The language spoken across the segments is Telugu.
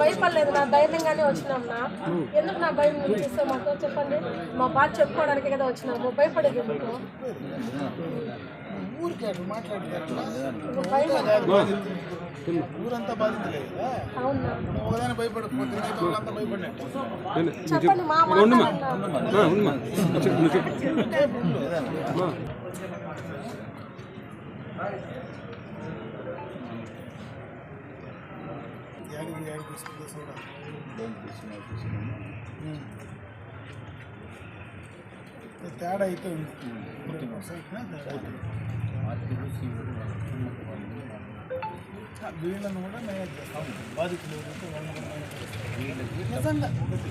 భయపడలేదు నా ధైర్యంగానే వచ్చినాం నా. ఎందుకు నా భయం మీకు ఇస్తే మాకు? చెప్పండి. మా బాధ చెప్పుకోవడానికి కదా వచ్చినాము భయపడేది ఎందుకు? ఊరికే అట్లా. ఊరంతా బాధితులే. ఒకదాని భయపడకపోతే మిగతా వాళ్ళంతా భయపడినట్టు. చెప్పండి మా తేడా అయితే ఉంది వీళ్ళను కూడా మేనేజ్ చేస్తాం బాధితులు నిజంగా ఒకటి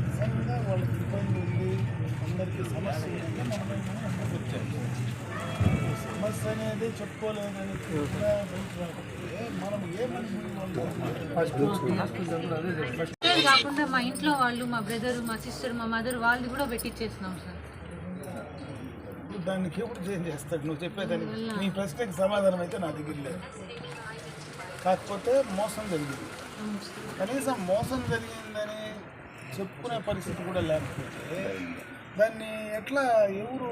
నిజంగా వాళ్ళకి ఇబ్బంది ఉంది అందరికీ సమస్య ఉందంటే మనం ఏమైనా వచ్చాము సమస్య అనేది మనం ఏ కాకుండా మా ఇంట్లో వాళ్ళు మా బ్రదర్ మా సిస్టర్ మా మదర్ వాళ్ళు కూడా పెట్టించేసినాం సార్. దానికి ఎప్పుడు చేంజ్ చేస్తాడు. నువ్వు చెప్పేదానికి నీ ప్రశ్నకి సమాధానం అయితే నా దగ్గర లేదు. కాకపోతే మోసం జరిగింది. కనీసం మోసం జరిగిందని చెప్పుకునే పరిస్థితి కూడా లేకపోతే దాన్ని ఎట్లా ఎవరు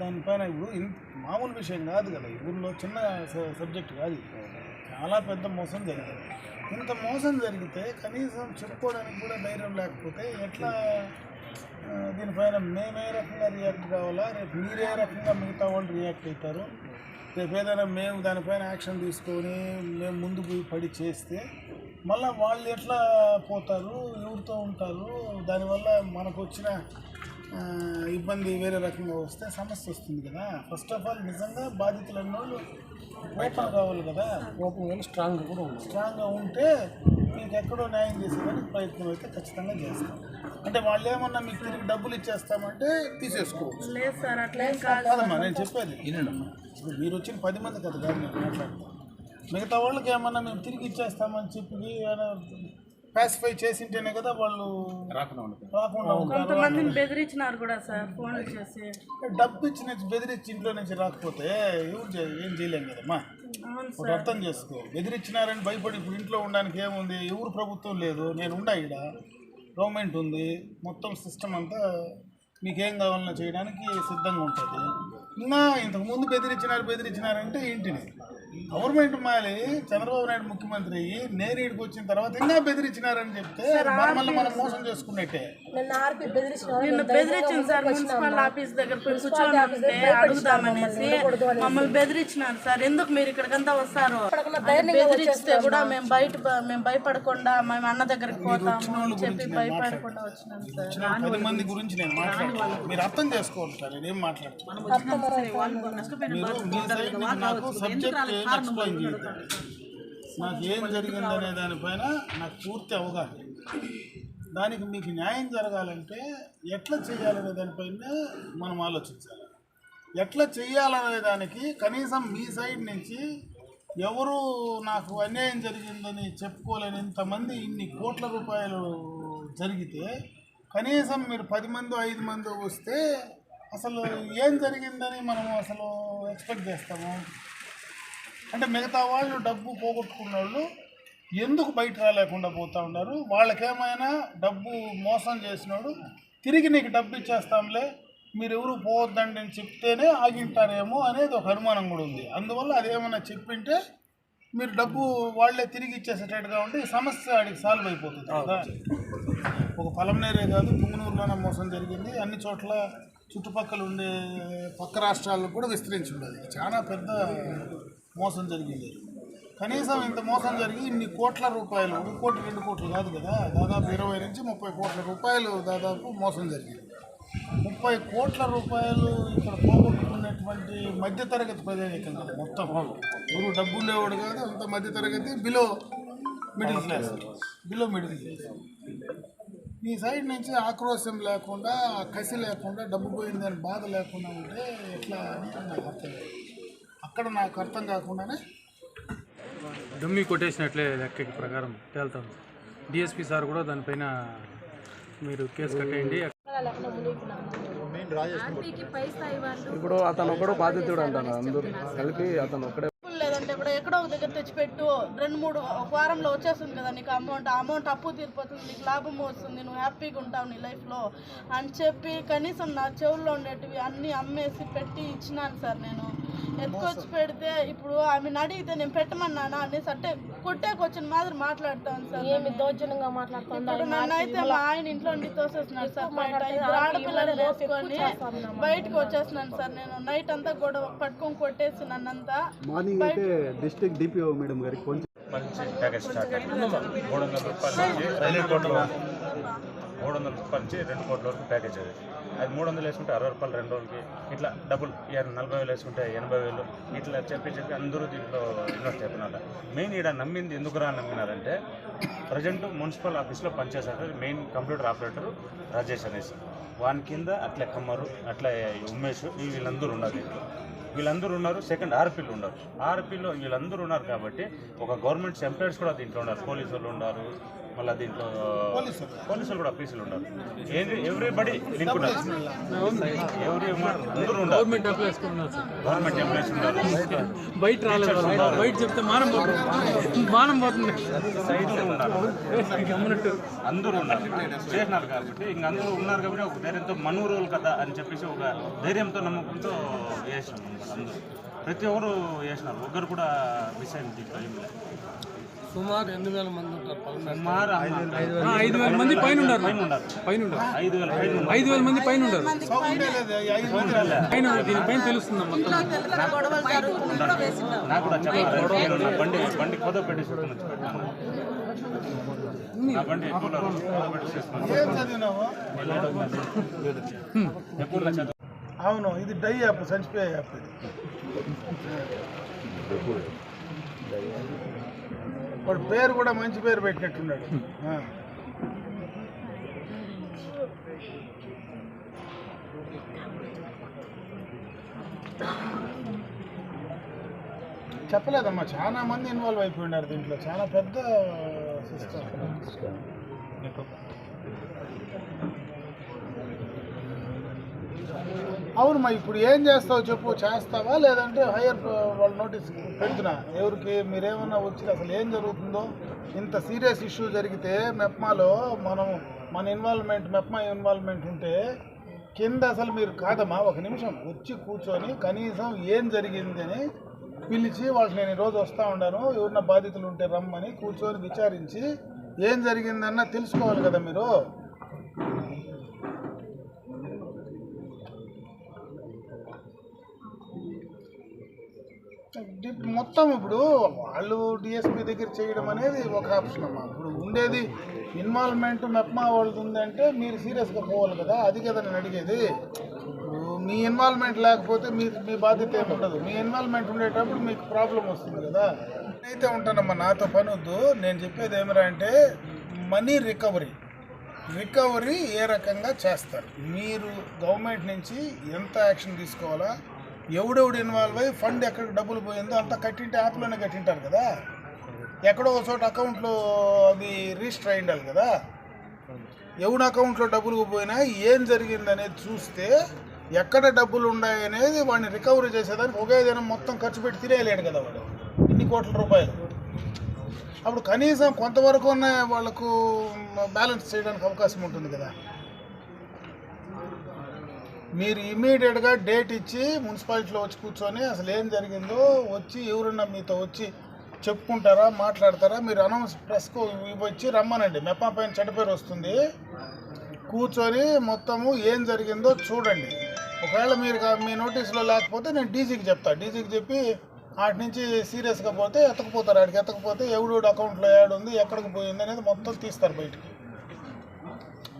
దానిపైన ఇప్పుడు మామూలు విషయం కాదు కదా. ఈ ఊళ్ళో చిన్న సబ్జెక్ట్ కాదు చాలా పెద్ద మోసం జరిగింది. ఇంత మోసం జరిగితే కనీసం చెప్పుకోవడానికి కూడా ధైర్యం లేకపోతే ఎట్లా దీనిపైన మేము ఏ రకంగా రియాక్ట్ కావాలా? రేపు మీరే రకంగా మిగతా వాళ్ళు రియాక్ట్ అవుతారు? రేపు ఏదైనా మేము దానిపైన యాక్షన్ తీసుకొని మేము ముందుకు పడి చేస్తే మళ్ళీ వాళ్ళు ఎట్లా పోతారు? ఎవరితో ఉంటారు. దానివల్ల మనకు వచ్చిన ఇబ్బంది వేరే రకంగా వస్తే సమస్య వస్తుంది కదా. ఫస్ట్ ఆఫ్ ఆల్ నిజంగా బాధితులు అన్నోళ్ళు ఓపెన్ కావాలి కదా. ఓపెన్ స్ట్రాంగ్ కూడా స్ట్రాంగ్గా ఉంటే మీకు ఎక్కడో న్యాయం చేసేదానికి ప్రయత్నం అయితే ఖచ్చితంగా చేస్తాం. అంటే వాళ్ళు ఏమన్నా మీకు తిరిగి డబ్బులు ఇచ్చేస్తామంటే తీసేసుకోవచ్చు. లేదు సార్ అట్లే కాదమ్మా నేను చెప్పేది. ఇప్పుడు మీరు వచ్చిన పది మంది కదా కాదు నేను మాట్లాడతాను మిగతా వాళ్ళకి ఏమన్నా మేము తిరిగి ఇచ్చేస్తామని చెప్పి పాసిఫై చేసింటేనే కదా వాళ్ళు రాకుండా ఉంటారు. కొంతమందిని బెదిరించినారు కూడా సార్ ఫోన్ చేసి. డబ్బు ఇచ్చి నుంచి బెదిరించి ఇంట్లో నుంచి రాకపోతే ఎవరు ఏం చేయలేం కదమ్మా. అర్థం చేసుకో. బెదిరించినారని భయపడి ఇప్పుడు ఇంట్లో ఉండడానికి ఏముంది? ఎవరు ప్రభుత్వం లేదు. నేను ఉండా ఇక్కడ గవర్నమెంట్ ఉంది. మొత్తం సిస్టమ్ అంతా మీకేం కావాలన్నా చేయడానికి సిద్ధంగా ఉంటుంది. ఇంకా ఇంతకుముందు బెదిరించినారు బెదిరించినారంటే ఇంటిని. గవర్నమెంట్ మాలి చంద్రబాబు నాయుడు ముఖ్యమంత్రి నేను ఇక్కడికి వచ్చిన తర్వాత ఇంకా బెదిరించినారని చెప్తే మన మళ్ళీ మనం మోసం చేసుకున్నట్టే నిన్న ఆర్పి బెదిరించిన నిన్ను బెదిరించింది సార్ మున్సిపల్ ఆఫీస్ దగ్గర కూర్చొని ఉంటే అడుగుదామనేసి మమ్మల్ని బెదిరించినారు సార్. ఎందుకు మీరు ఇక్కడికంతా వస్తారు? బెదిరిస్తే కూడా మేము బయట మేము భయపడకుండా మేము అన్న దగ్గరికి పోతాము అని చెప్పి భయపడకుండా వచ్చినాం సార్. వచ్చిన పది మంది గురించి నేను మాట్లాడుతున్నాను మీరు అర్థం చేసుకోవాలి సార్ నేనేం మాట్లాడుతున్నాను సబ్జెక్ట్ ఎక్స్ప్లెయిన్ నాకు ఏం జరిగిందనే దానిపైన నాకు పూర్తి అవగాహన. దానికి మీకు న్యాయం జరగాలంటే ఎట్లా చేయాలనే దానిపైన మనం ఆలోచించాలి. ఎట్లా చేయాలనే దానికి కనీసం మీ సైడ్ నుంచి ఎవరు నాకు అన్యాయం జరిగిందని చెప్పుకోలేని ఇంతమంది ఇన్ని కోట్ల రూపాయలు జరిగితే కనీసం మీరు పది మంది ఐదు మంది వస్తే అసలు ఏం జరిగిందని మనం అసలు ఎక్స్పెక్ట్ చేస్తాము? అంటే మిగతా వాళ్ళు డబ్బు పోగొట్టుకున్న వాళ్ళు ఎందుకు బయట రాలేకుండా పోతా ఉన్నారు? వాళ్ళకేమైనా డబ్బు మోసం చేసినోడు తిరిగి నీకు డబ్బు ఇచ్చేస్తాంలే మీరు ఎవరు పోవద్దండి అని చెప్తేనే ఆగింటారేమో అనేది ఒక అనుమానం కూడా ఉంది. అందువల్ల అదేమన్నా చెప్పింటే మీరు డబ్బు వాళ్ళే తిరిగి ఇచ్చేసేటట్టుగా ఉంటే ఈ సమస్య ఆడికి సాల్వ్ అయిపోతుంది కదా. ఒక పొలంనేరే కాదు పుంగనూరులోనే మోసం జరిగింది. అన్ని చోట్ల చుట్టుపక్కల ఉండే పక్క రాష్ట్రాలకు కూడా విస్తరించి ఉండదు. చాలా పెద్ద మోసం జరిగింది. కనీసం ఇంత మోసం జరిగి ఇన్ని కోట్ల రూపాయలు ఒక కోటి రెండు కోట్లు కాదు కదా దాదాపు ఇరవై నుంచి ముప్పై కోట్ల రూపాయలు దాదాపు మోసం జరిగింది. ముప్పై కోట్ల రూపాయలు ఇక్కడ పోగొట్టుకున్నటువంటి మధ్యతరగతి ప్రజానికం కదా మొత్తం. ఎవరు డబ్బు ఉండేవాడు కాదు అంత మధ్యతరగతి below middle class below middle class మీ సైడ్ నుంచి ఆక్రోశం లేకుండా ఆ కసి లేకుండా డబ్బు పోయిందని బాధ లేకుండా ఉంటే ఎట్లా అని నాకు అర్థం. అక్కడ నాకు అర్థం కాకుండానే డమ్మి కొట్టేసినట్లే లెక్క ప్రకారం తేలుతాం డిఎస్పి సార్ కూడా దానిపైన మీరు కేసు కట్టేయండి. ఇప్పుడు అతను ఒకడు బాధితుడు అంటారు అందరూ కలిపి అతను ఒక్కడే లేదంటే ఇప్పుడు ఎక్కడో ఒక దగ్గర తెచ్చిపెట్టు. రెండు మూడు ఒక వారంలో వచ్చేస్తుంది కదా నీకు అమౌంట్ ఆ అమౌంట్ అప్పు తీరిపోతుంది నీకు లాభం వస్తుంది నువ్వు హ్యాపీగా ఉంటావు నీ లైఫ్లో అని చెప్పి కనీసం నా చెవుల్లో ఉండేటివి అన్నీ అమ్మేసి పెట్టి ఇచ్చినాను సార్ నేను. ఎత్తుకొచ్చి పెడితే ఇప్పుడు ఆమెను అడిగితే నేను పెట్టమన్నానా అనేసి అంటే కొట్టేకి వచ్చిన మాదిరి మాట్లాడతాను సార్ ఏమి దౌర్జన్యంగా మాట్లాడుతుందా ఇప్పుడు నన్ను అయితే మా ఆయన ఇంట్లో నుండి తోసేస్తున్నాడు సార్. బయట ఇద్దరు ఆడపిల్లలు వేసుకొని బయటకు వచ్చేస్తున్నాను సార్ నేను. నైట్ అంతా గొడవ పట్టుకొని కొట్టేసి నన్నంతా మార్నింగ్ అయితే డిస్ట్రిక్ట్ డిపిఓ మేడం గారికి మంచి ప్యాకేజ్ స్టార్ట్ మూడు వందల రూపాయల మూడు వందల రూపాయల నుంచి రెండు కోట్ల వరకు ప్యాకేజ్ అది. అది మూడు వందలు వేసుకుంటే అరవై రూపాయలు రెండు రోజులకి ఇట్లా డబుల్ నలభై వేలు వేసుకుంటే ఎనభై వేలు ఇట్లా చెప్పి చెప్పి అందరూ దీంట్లో ఇన్వెస్ట్ చేస్తున్నారు. మెయిన్ ఈడ నమ్మింది ఎందుకు రా నమ్మినారంటే ప్రజెంట్ మున్సిపల్ ఆఫీస్లో పనిచేశారు మెయిన్ కంప్యూటర్ ఆపరేటర్ రాజేష్ అనేసి. వాని కింద అట్లా కమ్మరు అట్లా ఉమేష్ ఈ వీళ్ళందరూ ఉన్నారు దీంట్లో. వీళ్ళందరూ ఉన్నారు సెకండ్ ఆర్పీలు ఉన్నారు. ఆర్పీలో వీళ్ళందరూ ఉన్నారు కాబట్టి ఒక గవర్నమెంట్ ఎంప్లాయీస్ కూడా దీంట్లో ఉన్నారు. పోలీసులు ఉన్నారు మళ్ళీ దీంట్లో పోలీసులు. కూడా ఆఫీసులు ఉన్నారు. ఎవ్రీబడి లింక్ ఉన్నారు. ఎవరి అందరూ ఉన్నారు. గవర్నమెంట్ ఎంప్లాయీస్ గవర్నమెంట్ ఎంప్లాయీస్ ఉన్నారు. బయట రాలేదు. బయట చెప్తే మానం పోతుంది. మానం పోతుంది. సైడ్లో ఉన్నారు. గమనట్టు అందరూ ఉన్నారు. చేసినారు కాబట్టి ఇంక అందరూ ఉన్నారు కాబట్టి ఒక ధైర్యంతో మనూరు కదా అని చెప్పేసి ఒక ధైర్యంతో నమ్మకంతో వేసినాం అందరూ. ప్రతి ఒక్కరు వేసినారు ఒక్కరు కూడా మిస్ అయింది దీంట్లో ఏం లేదు. సుమారు ఎన్ని వేల మంది ఉంటారు సుమారు ఐదు వేల మంది పైన ఉన్నారు పైన ఉన్నారు పైన ఐదు వేల పైన ఉన్నారు. ఐదు వేల మంది పైన ఉన్నారు ఐదు మంది పైన తెలుస్తుంది మొత్తం. బండి బండి అవును ఇది డై యాప్ చనిపోయే యాప్ ఇది. వాడు పేరు కూడా మంచి పేరు పెట్టినట్టున్నాడు. చెప్పలేదమ్మా చాలా మంది ఇన్వాల్వ్ అయిపోయినారు దీంట్లో. చాలా పెద్ద సిస్టమ్ అవునమ్మా ఇప్పుడు ఏం చేస్తావు చెప్పు చేస్తావా? లేదంటే హైయర్ వాళ్ళు నోటీస్ పెడుతున్నా. ఎవరికి మీరేమన్నా వచ్చి అసలు ఏం జరుగుతుందో ఇంత సీరియస్ ఇష్యూ జరిగితే మెప్మాలో మనం మన ఇన్వాల్వ్మెంట్ మెప్మా ఇన్వాల్వ్మెంట్ ఉంటే కింద అసలు మీరు కాదమ్మా ఒక నిమిషం వచ్చి కూర్చొని కనీసం ఏం జరిగింది అని పిలిచి వాళ్ళు నేను ఈరోజు వస్తూ ఉన్నాను ఎవరిన బాధితులు ఉంటే రమ్మని కూర్చొని విచారించి ఏం జరిగిందన్న తెలుసుకోవాలి కదా మీరు డి- మొత్తం ఇప్పుడు వాళ్ళు డిఎస్పీ దగ్గర చేయడం అనేది ఒక ఆప్షన్ అమ్మా. ఇప్పుడు ఉండేది ఇన్వాల్వ్మెంట్ మెప్మా వాళ్ళది ఉందంటే మీరు సీరియస్గా పోవాలి కదా అది కదా నేను అడిగేది. ఇప్పుడు మీ ఇన్వాల్వ్మెంట్ లేకపోతే మీ మీ బాధ్యత ఏమి ఉండదు. మీ ఇన్వాల్వ్మెంట్ ఉండేటప్పుడు మీకు ప్రాబ్లం వస్తుంది కదా. నేనైతే ఉంటానమ్మా నాతో పని వద్దు. నేను చెప్పేది ఏమిరా అంటే మనీ రికవరీ రికవరీ ఏ రకంగా చేస్తారు? మీరు గవర్నమెంట్ నుంచి ఎంత యాక్షన్ తీసుకోవాలా? ఎవడెవడు ఇన్వాల్వ్ అయ్యి ఫండ్ ఎక్కడ డబ్బులు పోయిందో అంతా కట్టింటే యాప్లోనే కట్టింటారు కదా. ఎక్కడో ఒక చోట అకౌంట్లో అది రిజిస్టర్ అయి ఉండాలి కదా. ఎవడి అకౌంట్లో డబ్బులు పోయినా ఏం జరిగిందనేది చూస్తే ఎక్కడ డబ్బులు ఉన్నాయనేది వాడిని రికవరీ చేసేదానికి ఒకే దినం మొత్తం ఖర్చు పెట్టి తినేయలేడు కదా వాడు. ఇన్ని కోట్ల రూపాయలు. అప్పుడు కనీసం కొంతవరకు ఉన్న వాళ్ళకు బ్యాలెన్స్ చేయడానికి అవకాశం ఉంటుంది కదా. మీరు ఇమీడియట్గా డేట్ ఇచ్చి మున్సిపాలిటీలో వచ్చి కూర్చొని అసలు ఏం జరిగిందో వచ్చి ఎవరన్నా మీతో వచ్చి చెప్పుకుంటారా మాట్లాడతారా మీరు అనౌన్స్ ప్రెస్కు వచ్చి రమ్మనండి. మెప్పా పైన చెడ్డపేరు వస్తుంది. కూర్చొని మొత్తము ఏం జరిగిందో చూడండి. ఒకవేళ మీరు మీ నోటీసులో లేకపోతే నేను డీజీకి చెప్తా. డీజీకి చెప్పి వాటి నుంచి సీరియస్గా పోతే ఎత్తకపోతారు. ఆడికి ఎత్తకపోతే ఎవడెవడు అకౌంట్లో యాడ్ ఉంది ఎక్కడికి పోయింది అనేది మొత్తం తీస్తారు బయటికి.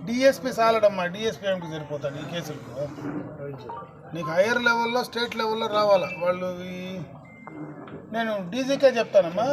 డిఎస్పీ సాలడమ్మా డిఎస్పీ ఎంకి సరిపోతాడు ఈ కేసులకు. నీకు హైయర్ లెవెల్లో స్టేట్ లెవెల్లో రావాలా? వాళ్ళు నేను డీజీకే చెప్తానమ్మా.